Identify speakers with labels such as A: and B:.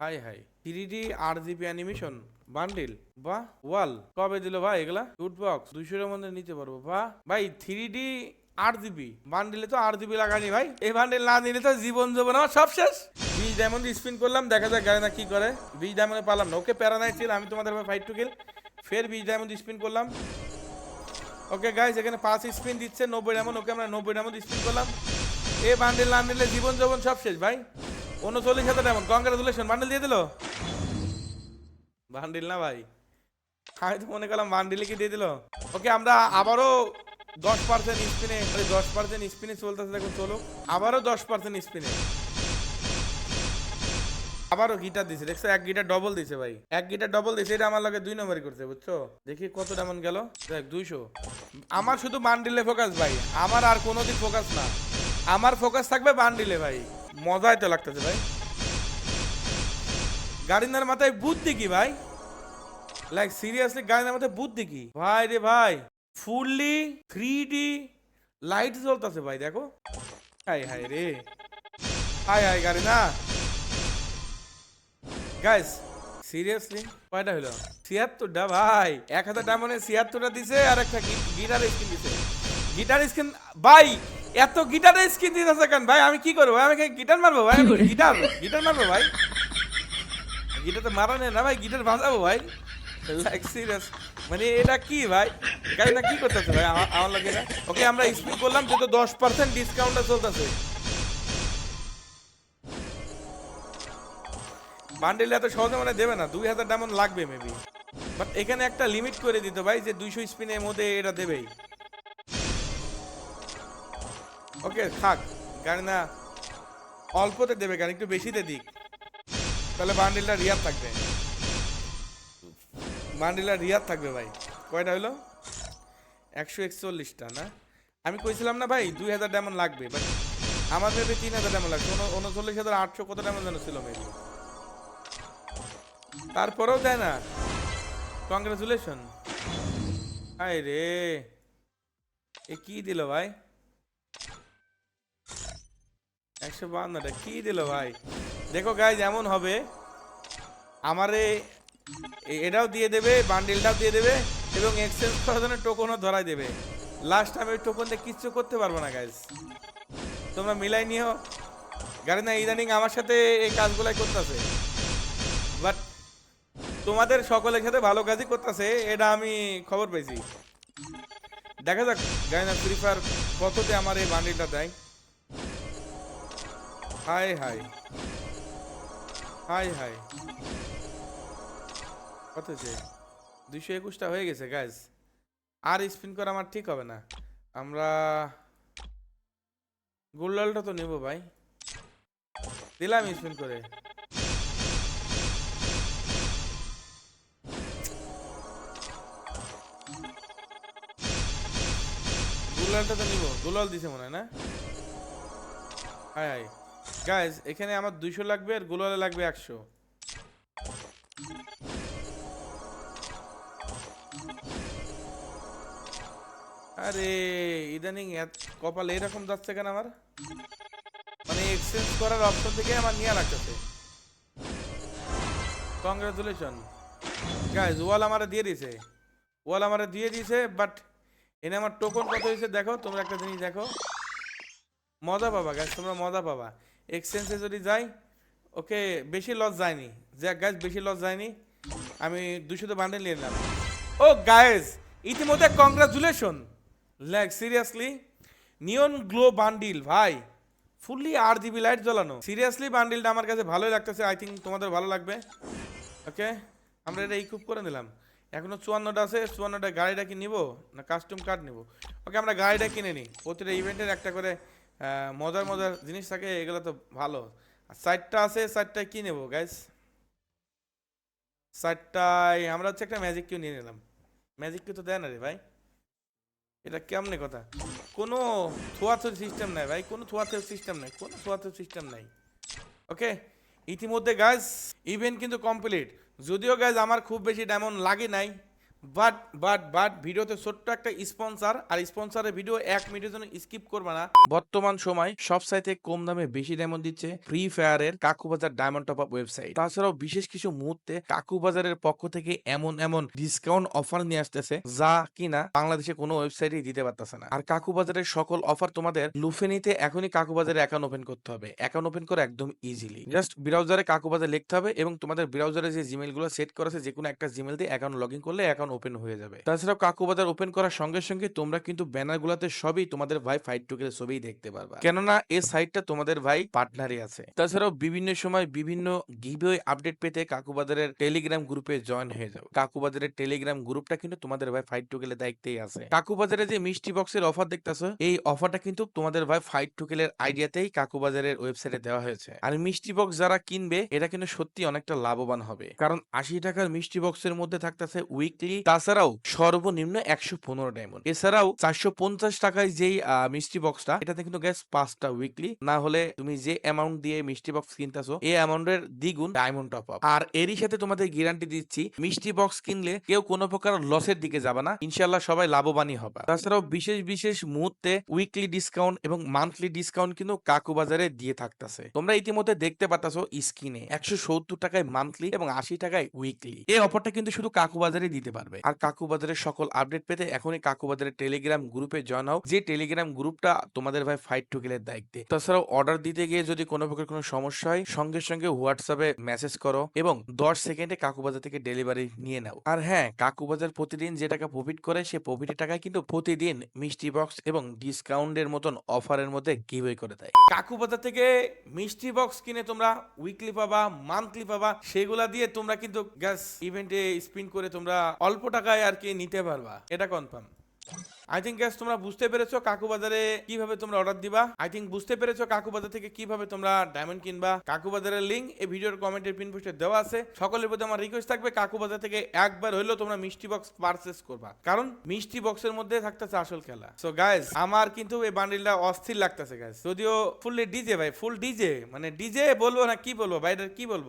A: High high. Three D R GB animation bundle বাহ, ওয়াল। কবে দিল ভাই এগুলা? টুট বক্স দুইশোর মধ্যে নিতে পারব। বাহ। ভাই থ্রি ডি আট জিবি বান্ডিলে তো আট জিবি লাগানি ভাই। এই বান্ডিল না দিলে তো জীবন যাব না। সব শেষ। বিশ ডায়মন্ড স্পিন করলাম, দেখা যাক গাড়ি না কি করে। বিশ ডায়মন্ডে পারলাম না। ওকে প্যারা নাই ছিল, আমি তোমাদের ফাইট টু কিল ফের বিশ ডায়মন্ড স্পিন করলাম। ওকে গাইজ এখানে পাঁচ স্পিন দিচ্ছে, নব্বই ডায়মন্ড ওকে আমরা নব্বই ডায়মন্ড স্পিন করলাম। এ বান্ডিল না নিলে জীবন যৌবন সব শেষ ভাই। উনচল্লিশ হাজার ডায়মন্ড কংগ্রেচুলেশন বান্ডিল দিয়ে দিল? বান্ডিল না ভাই। আমি তো মনে করলাম বান্ডিলে কি দিয়ে দিল? ওকে আমরা আবারও দশ পার্সেন্ট স্পিনে দশ পার্সেন্ট স্পিনে চলতেছে, দেখুন চলো আবারও দশ পার্সেন্ট স্পিনে আবারও গিটার দিছে, দেখছ? এক গিটার ডবল দিছে ভাই। এক গিটার ডবল দিছে, এটা আমার লাগে দুই নম্বরই করছে, বুঝছ? দেখি কত ডায়মন্ড গেল। দেখ, দুইশো। আমার শুধু বান্ডিলে ফোকাস ভাই। আমার আর কোনো দিক ফোকাস না। আমার ফোকাস থাকবে বান্ডিলে ভাই। মজাই তো লাগতেছে ভাই। গাড়িনার মাথায় বুদ্ধি কি ভাই? লাইক সিরিয়াসলি গাড়িনার মাথায় বুদ্ধি কি? ভাই রে ভাই ফুললি থ্রি ডি লাইট জ্বলতেছে ভাই, দেখো। হাই হাই রে। হাই হাই গাড়ি না গাইস সিরিয়াসলি কয়টা হলো? ছিয়াত্তরটা ভাই। এক হাজার ডায়মন্ডে ছিয়াত্তরটা দিছে আর একটা গিটার স্কিন দিছে। গিটার স্কিন ভাই এত গিটারের স্কিন দিতেছে কেন? ভাই আমি কি করব? ভাই? আমি গিটার মারবো? ভাই গিটার গিটার মারবো ভাই? গিটার তো মারা নেই না ভাই গিটার বাজাবো ভাই। লাইক সিরিয়াস মানে এটা কি ভাই? গাড়িটা কি করতেছে ভাই? আমার আমার লাগে না। ওকে আমরা স্পিড করলাম যেহেতু দশ পার্সেন্ট ডিসকাউন্টে চলতেছে। বান্ডেল এত সহজে মানে দেবে না। দুই হাজার ডায়মন্ড লাগবে মেবি বাট এখানে একটা লিমিট করে দিত ভাই যে দুইশো স্পিনের মধ্যে এটা দেবেই। ওকে, থাক। গাড়ি না অল্পতে দেবে, গাড়ি একটু বেশিতে দিক। তাহলে বান্ডিলটা রিয়ার থাকবে। বান্ডিলটা রিয়ার থাকবে ভাই। কয়টা হলো? একশো একচল্লিশটা, না? আমি কইছিলাম না ভাই, দুই হাজার ডায়মন্ড লাগবে বাট আমার মেবি তিন হাজার ডায়মন্ড লাগবে উন- উনচল্লিশ হাজার আটশো কত ডায়মন্ড যেন ছিল মেবি তারপরেও দেয় না। কংগ্রেচুলেশন হাই রে এ কি দিল ভাই? একশো বান্নটা কি দিল ভাই? দেখো গাই যেমন হবে, আমারে এটাও দিয়ে দেবে বান্ডিলটাও দিয়ে দেবে, এবং এক্সচেঞ্জ করার জন্য টোকনও ধরাই দেবে। লাস্ট আমি ওই টোকন দিয়ে কিচ্ছু করতে পারব না গাইজ তোমরা মিলাই নিও। গাড়ি না ইদানিং আমার সাথে এই কাজগুলাই করতেছে। বাট তোমাদের সকলের সাথে ভালো কাজই করতেছে, এটা আমি খবর পেয়েছি। দেখা যাক গাড়ি না ফ্রি ফায়ার কততে আমার এই বান্ডিলটা দেয়। হাই হাই। হাই হাই। কত হয়েছে দুইশো একুশটা হয়ে গেছে গাইজ আর স্পিন করা আমার ঠিক হবে না। আমরা গোল্ডালটা তো নেব, ভাই। দিলাম স্পিন করে। গোলালটা তো নিব। গোলাল দিছে মনে হয়, না? High high. গাইজ এখানে আমার দুইশো লাগবে আর গোলালে লাগবে একশো। আরে, ইদানিং কপাল এরকম যাচ্ছে কেন আমার? মানে এক্সচেঞ্জ করার অপশন থেকে আমার নিয়ে লাগতেছে। কংগ্রাচুলেশন গাইজ ওয়াল আমারে দিয়ে দিয়েছে। ওয়াল আমারে দিয়ে দিয়েছে বাট এনে আমার টোকন কত হয়েছে দেখো, তোমরা একটা জিনিস দেখো। মজা পাবা গাছ তোমরা মজা পাবা। এক্সচেঞ্জে যদি যাই, ওকে বেশি লস যায়নি। যাক গাছ বেশি লস যায়নি, আমি দুশো তো বান্ডেল নিয়ে নিলাম। ও গায়েস ইতিমধ্যে কংগ্রাচুলেশন ল্যাক সিরিয়াসলি নিয়ন গ্লো বান্ডিল ভাই ফুললি আর জিবি লাইট জ্বালানো। সিরিয়াসলি বান্ডিলটা আমার কাছে ভালোই লাগতেছে আই থিঙ্ক তোমাদের ভালো লাগবে। ওকে আমরা এটা ইকুপ করে নিলাম। এখনও চুয়ান্নটা আছে, চুয়ান্নটা গাড়িটা কি নিব, না কাস্টম কার্ড নিব? ওকে আমরা গাড়িটা কিনে নিই। প্রতিটা ইভেন্টের একটা করে মজার মজার জিনিস থাকে, এগুলো তো ভালো। আর আছে সাইডটায় কি নেব গাইস সাইডটায় আমরা হচ্ছে একটা ম্যাজিক কিউ নিয়ে নিলাম। ম্যাজিক কিউ তো দেয় না রে ভাই। এটা কেমনে কথা? কোনো থোয়াথোর সিস্টেম নাই ভাই, কোনো থোয়াথোর সিস্টেম নাই, কোনো থোয়াথোর সিস্টেম নাই। ওকে ইতিমধ্যে গাইজ ইভেন্ট কিন্তু কমপ্লিট যদিও গাইজ আমার খুব বেশি ডায়মন্ড লাগে নাই বাট বাট বাট ভিডিওতে ছোট্ট একটা স্পন্সর, আর স্পন্সরের ভিডিও এক মিনিটের জন্য স্কিপ করবে না। বর্তমান সময় সব সাইতে কম দামে বেশি ডায়মন্ড দিচ্ছে ফ্রি ফায়ারের Kakubazar diamond top up website তাছাড়াও বিশেষ কিছু মুহূর্তে কাকুবাজারের পক্ষ থেকে এমন এমন ডিসকাউন্ট অফার নিয়ে আসতেছে, যা কিনা বাংলাদেশে কোনো ওয়েবসাইটে দিতে পারতেছে না। আর কাকুবাজারের সকল অফার তোমাদের লুফে নিতে এখনই কাকুবাজারে অ্যাকাউন্ট ওপেন করতে হবে। অ্যাকাউন্ট ওপেন করে একদম ইজিলি জাস্ট ব্রাউজারে কাকু কাকুবাজার লিখতে হবে এবং তোমাদের ব্রাউজারে যে জিমেলগুলো সেট করা আছে যে কোনো একটা জিমেল দিয়ে অ্যাকাউন্ট লগ ইন করলে অ্যাকাউন্ট ওপেন হয়ে যাবে। তাছাড়াও কাকুবাজার ওপেন করার সঙ্গে সঙ্গে তোমরা কিন্তু ব্যানার গুলাতে সবই তোমাদের ভাই ফাইট টুকের ছবিই দেখতে পারবা। কেননা এই সাইটটা তোমাদের ভাই পার্টনারই আছে। তাছাড়াও বিভিন্ন সময় বিভিন্ন গিভওয়ে আপডেট পেতে কাকুবাজারের টেলিগ্রাম গ্রুপে জয়েন হয়ে যাও। কাকুবাজারের টেলিগ্রাম গ্রুপটা কিন্তু তোমাদের ভাই ফাইট টুকেলের দায়িত্বেই আছে। কাকু কাকুবাজারে যে মিষ্টি বক্সের অফার দেখতেছো, এই অফারটা কিন্তু তোমাদের ভাই ফাইট টুকেলের আইডিয়াতেই কাকুবাজারের ওয়েবসাইটে দেওয়া হয়েছে। আর মিষ্টি বক্স যারা কিনবে এটা কিন্তু সত্যি অনেকটা লাভবান হবে। কারণ আশি টাকার মিষ্টি বক্সের মধ্যে থাকতেছে উইকলি তাছাড়াও সর্বনিম্ন একশো পনেরো ডায়মন্ড এছাড়াও চারশো পঞ্চাশ টাকায় যেই মিষ্টি বক্সটা এটাতে কিন্তু গ্যাস পাঁচটা উইকলি না হলে তুমি যে অ্যামাউন্ট দিয়ে মিষ্টি বক্স কিনতেছো এই অ্যামাউন্টের দ্বিগুণ ডায়মন্ড টপ আপ আর এরই সাথে তোমাদের গ্যারান্টি দিচ্ছি, মিষ্টি বক্স কিনলে কেউ কোনো প্রকার লসের দিকে যাবে না। ইনশাল্লাহ সবাই লাভবানই হবে। তাছাড়াও বিশেষ বিশেষ মুহূর্তে উইকলি ডিসকাউন্ট এবং মান্থলি ডিসকাউন্ট কিন্তু কাকু বাজারে দিয়ে থাকতেছে। তোমরা ইতিমধ্যে দেখতে পাচ্ছ স্ক্রিনে একশো সত্তর টাকায় মান্থলি এবং আশি টাকায় উইকলি এই অফারটা কিন্তু শুধু কাকু বাজারে দিতে পারবে আর কাকু বাজারের সকল আপডেট পেতে এখনই কাকু বাজারের টেলিগ্রাম গ্রুপে জয়েন হও। যে টেলিগ্রাম গ্রুপটা তোমাদের ভাই ফাইট টুকেলের দায়িত্বে। তাছাড়াও অর্ডার দিতে গিয়ে যদি কোনো প্রকার কোনো সমস্যা হয়, সঙ্গে সঙ্গে হোয়াটসঅ্যাপে মেসেজ করো এবং দশ সেকেন্ডে কাকু বাজার থেকে ডেলিভারি নিয়ে নাও। আর হ্যাঁ কাকু বাজার প্রতিদিন যে টাকা প্রফিট করে, সে প্রফিটের টাকায় কিন্তু প্রতিদিন মিষ্টি বক্স এবং ডিসকাউন্টের মতন অফারের মধ্যে গিভওয়ে করে দেয়। কাকু বাজার থেকে মিষ্টি বক্স কিনে তোমরা উইকলি পাবা মান্থলি পাবা, সেগুলা দিয়ে তোমরা কিন্তু গ্যাস ইভেন্টে স্পিন করে তোমরা অল্প টাকায় আর কি নিতে পারবা। এটা কনফার্ম আই থিঙ্ক গ্যাস তোমরা বুঝতে পেরেছ কাকু বাজারে কীভাবে তোমরা অর্ডার দিবা। আই থিঙ্ক বুঝতে পেরেছ কাকু বাজার থেকে কীভাবে তোমরা ডায়মন্ড কিনবা। কাকু বাজারের লিঙ্ক এই ভিডিওর কমেন্টের পিন পোস্টে দেওয়া আছে। সকলের প্রতি আমার রিকোয়েস্ট থাকবে কাকু বাজার থেকে একবার হইলেও তোমরা মিষ্টি বক্স পারচেস করবা। কারণ মিষ্টি বক্সের মধ্যে থাকতেছে আসল খেলা। সো গাইজ আমার কিন্তু এই বান্ডিলটা অস্থির লাগতেছে গাইজ যদিও ফুললি ডিজে ভাই ফুল ডিজে মানে ডিজে বলব না কি বলব? ভাই কি বলব?